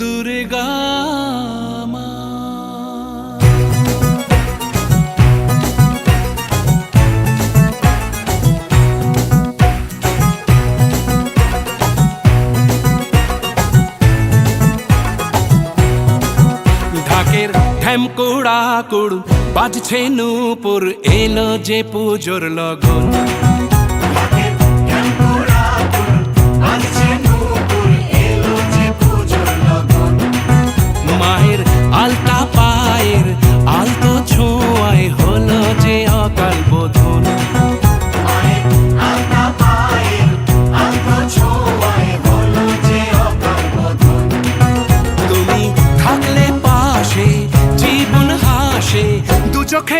দুর্গা ঢাকের ঢ্যামকুড়া কুড় বাজছে নূপুর এলো যে পুজোর লগন।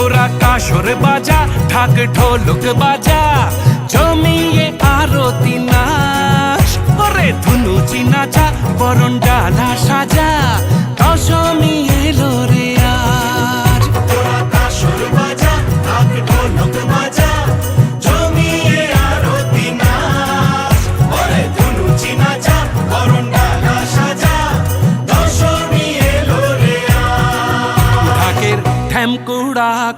তোরা কাসর বাজা, ঢাক ঢোলক বাজা। জমিয়ে আরতি নাচ ওরে ধুনু চিনাচা, বরণ ডালা সাজা। দশমী এলো রে আজ। ঢাকের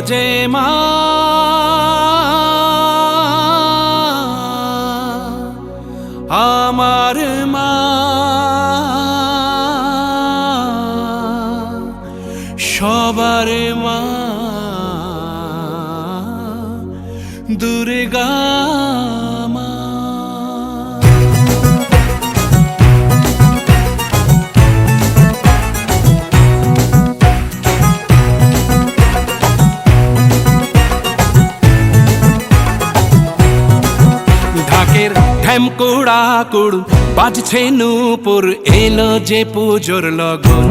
যে মা। আমার মা। সবার মা। দুর্গা মা। ঢ্যাম কুড়া কুড়ু বাজছে নূপুর এলো যে পুজোর লগন।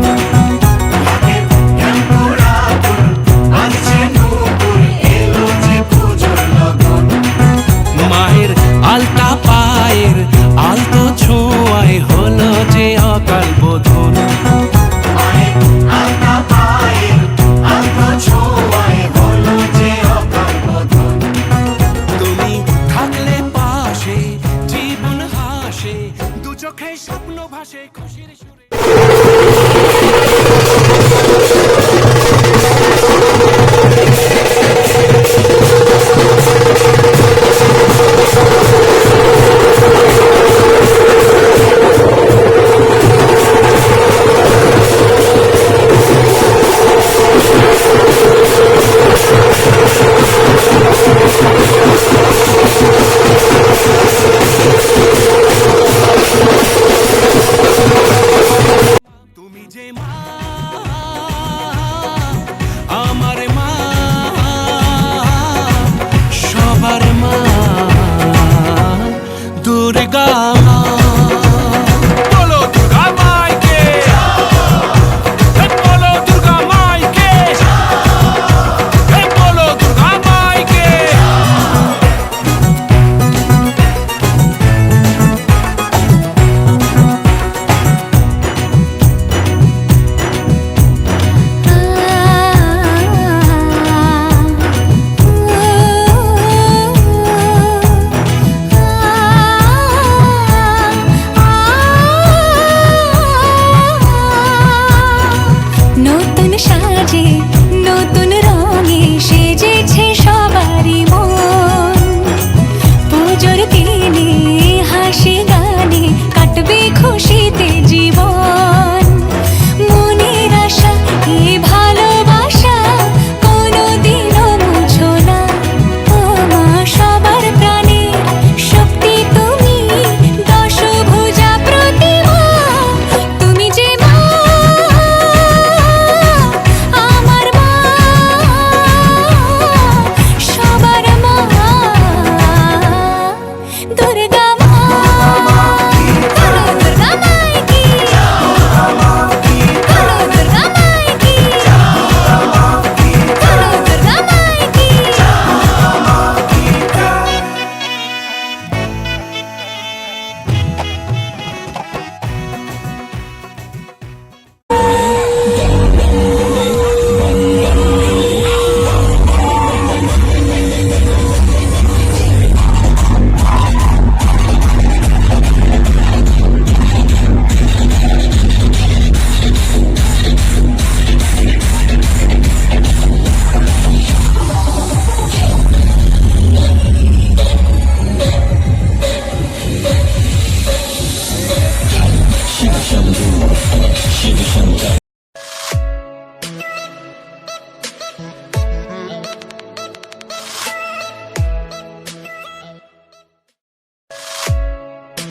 মায়ের আলতা পায়ের আলতো ছোঁয়ায় হয়